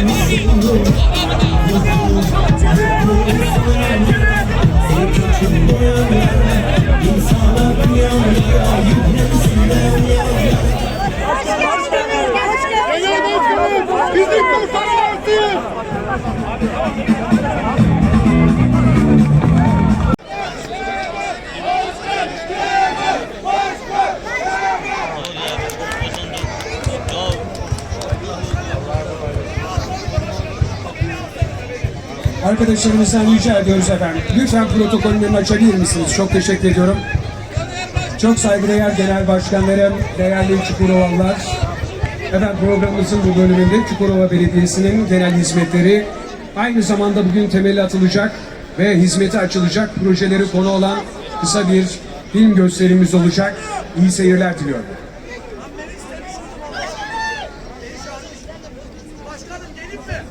Genel Arkadaşlarımızdan rica ediyoruz efendim. Lütfen protokollerini açabilir misiniz? Çok teşekkür ediyorum. Çok saygıdeğer genel başkanlarım, değerli Çukurovalılar. Efendim programımızın bu bölümünde Çukurova Belediyesi'nin genel hizmetleri aynı zamanda bugün temeli atılacak ve hizmete açılacak projeleri konu olan kısa bir film gösterimiz olacak. İyi seyirler diliyorum. Başkanım gelin mi?